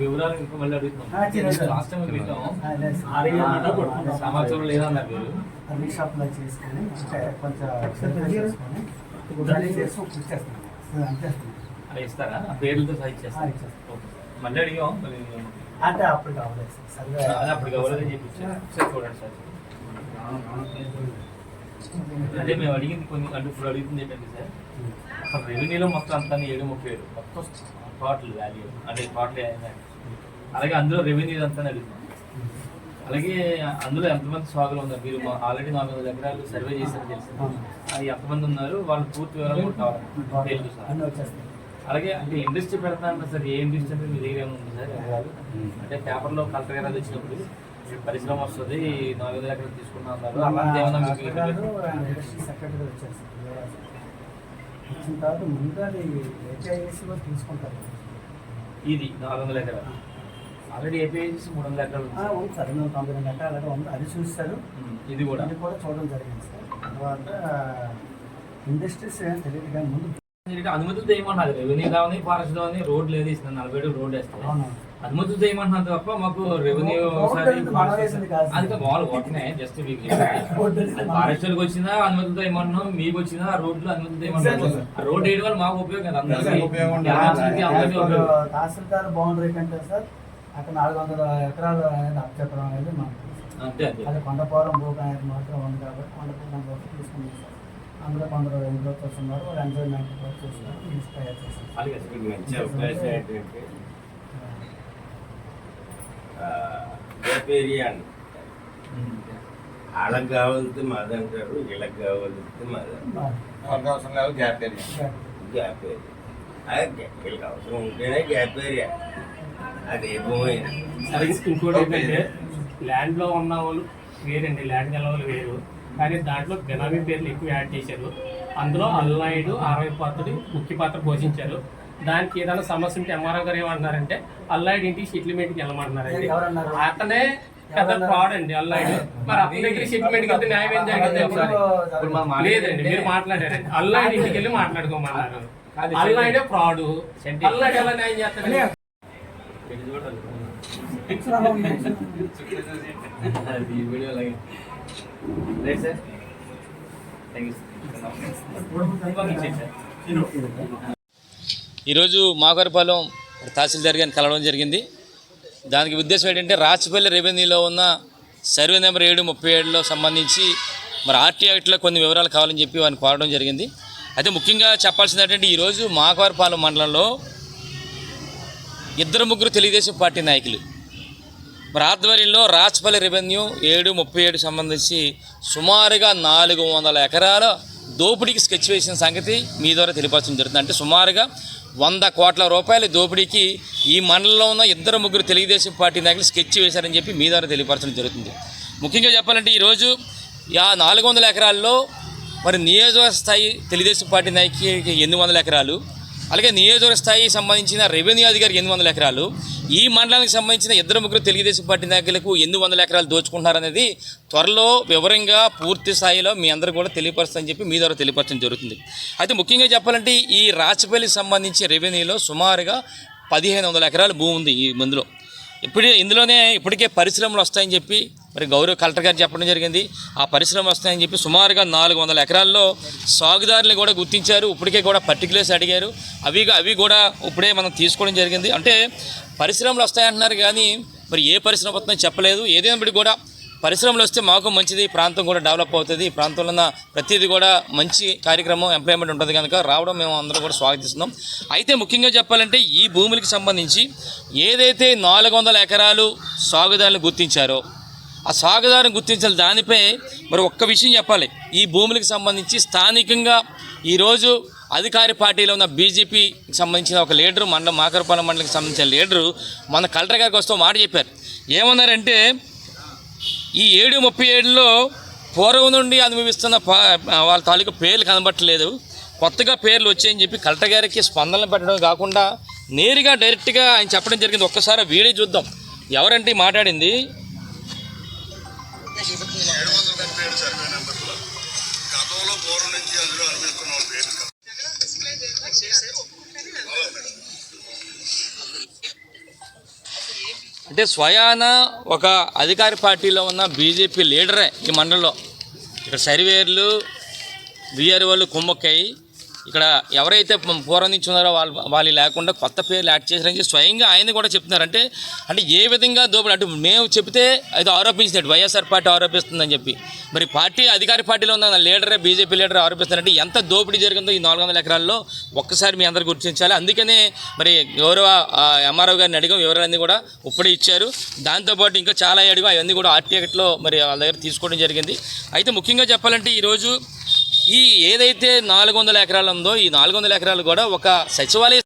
వివరాలు ఇంకా మళ్ళీ అడుగుతున్నాం. లాస్ట్ టైం వెళ్ళాము సమాచారం లేదన్నారు మీరు రీషాప్లో చేసుకొని అంటే కొంచెం చేసుకొని ఇస్తారా? పేర్లతో సహా ఇచ్చేస్తారు. మళ్ళీ అడిగాం అంటే అప్పుడు కావలేదు సార్. అది అప్పుడు కావాలని చెప్పి ఇచ్చారు. సార్ చూడండి సార్. అంటే మేము అడిగింది కొన్ని అంటే ఇప్పుడు అడుగుతుంది ఏంటంటే సార్ అసలు రెవెన్యూలో మొత్తం అంతా ఏడు ముప్పై ఏడు. మొత్తం టోటల్ వాల్యూ అంటే టోటల్ అలాగే అందులో రెవెన్యూ అంతా అడుగుతున్నాం. అలాగే అందులో ఎంతమంది స్వాగులు ఉన్నారు? మీరు ఆల్రెడీ నాలుగు వందల ఎకరాలు సర్వే చేశారని తెలిసింది అది ఎంతమంది ఉన్నారు? వాళ్ళ పూర్తి వివరాలు కావాలి. తెలుసు సార్. అలాగే అంటే ఇండస్ట్రీ పెడతా అంటే సార్ ఏ ఇండస్ట్రీ అంటే మీ దగ్గర ఏమైనా ఉంది సార్? అంటే పేపర్లో కలెక్టర్ గారు వచ్చినప్పుడు పరిశ్రమ వస్తుంది నాలుగు వందల ఎకరాలు తీసుకున్నా అన్నారు. అలాంటి ఏమైనా సెక్రటరీ వచ్చారు. వచ్చిన తర్వాత ముందు అది ఏపీఐసి కూడా తీసుకుంటారు. ఇది నాలుగు వందల ఎకరాలు. ఆల్రెడీ ఏపీఐసి మూడు వందల ఎకరాలు ఉంది సార్. రెండు వందల తొంభై రెండు ఎకరాలు ఉంది. అది చూస్తారు ఇది కూడా. ఇది కూడా చూడడం జరిగింది సార్. తర్వాత ఇండస్ట్రీస్ ఏం తెలియదు కానీ ముందు అనుమతులు ఏమన్నారు రెవెన్యూ కావని ఫారెస్ట్ రోడ్ లేదు ఇస్తున్నారు? నలభై రోడ్ వేస్తారు అవును అనుమతులు ఏమంటున్నారు తప్ప మాకు రెవెన్యూ. అది వాళ్ళు కొట్టనే జస్ట్ మీకు వచ్చినా అనుమతులతో ఏమన్నాం మీకు వచ్చినా ఆ రోడ్లు Exactly. ఆ రోడ్ వేయడం వల్ల మాకు ఉపయోగం తహసీల్దార్ బౌండరీ కంటే సార్ అక్కడ నాలుగు వందల ఎకరాలు అనేది అప్పచెప్పడం అనేది మనకు. తెలుసు. అంతే. అది కొండపోరం భూమి అనేది మాత్రం ఉంది కాబట్టి కొండపోరం భూమి తీసుకున్నాం సార్. అందులో కొందరు ఎంజాయ్ ఉన్నారు వాళ్ళు ఎంజాయ్మెంట్ చూస్తున్నారు అలాగే ఏంటంటే గ్యాప్ ఏరియా అని ఉమ్. వాళ్ళకి కావాలితే మాదంటారు వీళ్ళకి వాళ్ళకి అవసరం లేదు గ్యాప్ ఏరియా గ్యాప్ ఏరియా అది వీళ్ళకి అవసరం ఉంటేనే గ్యాప్ ఏరియా అది ఏ భూమి? ఇంకోటి ఏంటంటే ల్యాండ్లో ఉన్న వాళ్ళు వేరండి ల్యాండ్ గల వాళ్ళు వేరు. కానీ దాంట్లో బినామీ పేర్లు ఎక్కువ యాడ్ చేశారు. అందులో అల్లాయుడు అరవై పాత్రుడు ముఖ్య పాత్ర పోషించారు. దానికి ఏదైనా సమస్య ఉంటే ఎంఆర్ఓ గారు ఏమంటున్నారంటే అల్లాయుడు ఇంటికి సెటిల్మెంట్కి వెళ్ళమంటున్నారండి? అతనే పెద్ద ఫ్రాడ్ అండి అల్లాయుడు. మరి అతని దగ్గర సెటిల్మెంట్కి వెళ్తే న్యాయం ఏం జరిగింది లేదండి మీరు మాట్లాడారండి అల్లాయుడు ఇంటికి వెళ్ళి మాట్లాడుకోమన్నారు. అల్లాయుడే ఫ్రాడ్ అల్లాయుడు ఎలా న్యాయం చేస్తాడు థ్యాంక్ యూ ఈరోజు మాకరపాలెం తహసీల్దార్ గారిని కలవడం జరిగింది. దానికి ఉద్దేశం ఏంటంటే రాచపల్లి రెవెన్యూలో ఉన్న సర్వే నెంబర్ ఏడు ముప్పై ఏడులో సంబంధించి మరి ఆర్టీ యాక్ట్లో కొన్ని వివరాలు కావాలని చెప్పి వారిని కోరడం జరిగింది. అయితే ముఖ్యంగా చెప్పాల్సింది ఏంటంటే ఈరోజు మాకవరపాలెం మండలంలో ఇద్దరు ముగ్గురు తెలుగుదేశం పార్టీ నాయకులు. మరి ఆధ్వర్యంలో రాచపల్లి రెవెన్యూ ఏడు ముప్పై ఏడు సంబంధించి సుమారుగా నాలుగు వందల ఎకరాల దోపిడీకి స్కెచ్ వేసిన సంగతి మీ ద్వారా తెలియపరచడం జరుగుతుంది. అంటే సుమారుగా వంద కోట్ల రూపాయల దోపిడీకి ఈ మండలంలో ఉన్న ఇద్దరు ముగ్గురు తెలుగుదేశం పార్టీ నాయకులు స్కెచ్ వేశారని చెప్పి మీ ద్వారా తెలియపరచడం జరుగుతుంది. ముఖ్యంగా చెప్పాలంటే ఈరోజు ఆ నాలుగు వందల ఎకరాల్లో మరి నియోజకవర్గ స్థాయి తెలుగుదేశం పార్టీ నాయకుడికి ఎనిమిది వందల ఎకరాలు అలాగే నియోజకవర్గ స్థాయి సంబంధించిన రెవెన్యూ అధికారికి ఎనిమిది వందల ఎకరాలు ఈ మండలానికి సంబంధించిన ఇద్దరు ముగ్గురు తెలుగుదేశం పార్టీ నాయకులకు ఎనిమిది వందల ఎకరాలు దోచుకుంటున్నారనేది త్వరలో వివరంగా పూర్తి స్థాయిలో మీ అందరూ కూడా తెలియపరుస్తారని చెప్పి మీ ద్వారా తెలియపరచడం జరుగుతుంది. అయితే ముఖ్యంగా చెప్పాలంటే ఈ రాచపల్లికి సంబంధించి రెవెన్యూలో సుమారుగా పదిహేను వందల ఎకరాల భూమి ఉంది ఈ మందులో. ఇప్పుడు ఇందులోనే ఇప్పటికే పరిశ్రమలు వస్తాయని చెప్పి మరి గౌరవ కలెక్టర్ గారు చెప్పడం జరిగింది. ఆ పరిశ్రమలు వస్తాయని చెప్పి సుమారుగా నాలుగు వందల ఎకరాల్లో సాగుదారులు కూడా గుర్తించారు. ఇప్పటికే కూడా పర్టికులర్స్ అడిగారు. అవి అవి కూడా ఇప్పుడే మనం తీసుకోవడం జరిగింది. అంటే పరిశ్రమలు వస్తాయంటున్నారు కానీ మరి ఏ పరిశ్రమ వస్తుందో చెప్పలేదు. ఏదైనప్పటికీ కూడా పరిశ్రమలు వస్తే మాకు మంచిది ఈ ప్రాంతం కూడా డెవలప్ అవుతుంది. ఈ ప్రాంతంలో ఉన్న ప్రతిదీ కూడా మంచి కార్యక్రమం ఎంప్లాయ్మెంట్ ఉంటుంది కనుక రావడం మేము అందరం కూడా స్వాగతిస్తున్నాం. అయితే ముఖ్యంగా చెప్పాలంటే ఈ భూములకి సంబంధించి ఏదైతే నాలుగు వందల ఎకరాలు సాగుదారులు గుర్తించారో ఆ సాగుదారుని గుర్తించాలి దానిపై మరి ఒక్క విషయం చెప్పాలి. ఈ భూములకు సంబంధించి స్థానికంగా ఈరోజు అధికార పార్టీలో ఉన్న బీజేపీకి సంబంధించిన ఒక లీడరు మండలం మాకరపాలెం మండలికి సంబంధించిన లీడరు మన కలెక్టర్ గారికి వస్తూ మాట చెప్పారు. ఏమన్నారంటే ఈ ఏడు ముప్పై ఏడులో పూర్వం నుండి అనుభవిస్తున్న పా- వాళ్ళ తాలూకు పేర్లు కనబట్టలేదు. కొత్తగా పేర్లు వచ్చాయని చెప్పి కలెక్టర్ గారికి స్పందనలు పెట్టడం కాకుండా నేరుగా డైరెక్ట్గా ఆయన చెప్పడం జరిగింది. ఒక్కసారి వీడియో చూద్దాం. ఎవరంటే మాట్లాడింది? గతంలో పూర్వం నుంచి అందులో పేరు అంటే స్వయాన ఒక అధికార పార్టీలో ఉన్న బీజేపీ లీడరే ఈ మండలంలో. ఇక్కడ సర్వేర్లు విఆర్ఓలు కుమ్మక్కయ్యి ఇక్కడ ఎవరైతే పూర్వం నుంచి ఉన్నారో వాళ్ళు వాళ్ళు లేకుండా కొత్త పేర్లు యాడ్ చేశారని చెప్పి స్వయంగా ఆయన కూడా చెప్తున్నారు. అంటే అంటే ఏ విధంగా దోపిడీ? అంటే మేము చెప్తే అది ఆరోపించినట్టు వైఎస్ఆర్ పార్టీ ఆరోపిస్తుందని చెప్పి. మరి పార్టీ అధికార పార్టీలో ఉన్న లీడరే బీజేపీ లీడర్ ఆరోపిస్తున్నారంటే ఎంత దోపిడీ జరిగిందో ఈ నాలుగు వందల ఎకరాల్లో ఒక్కసారి మీ అందరు గుర్తించాలి. అందుకనే మరి గౌరవ ఎంఆర్ఓ గారిని అడిగాం వివరాలన్నీ కూడా ఇప్పుడే ఇచ్చారు. దాంతోపాటు ఇంకా చాలా అడిగాం అవన్నీ కూడా ఆర్టీఎక్ట్లో మరి వాళ్ళ దగ్గర తీసుకోవడం జరిగింది. అయితే ముఖ్యంగా చెప్పాలంటే ఈరోజు ఈ ఏదైతే నాలుగు వందల ఎకరాలు ఉందో ఈ నాలుగు వందల ఎకరాలు కూడా ఒక సచివాలయ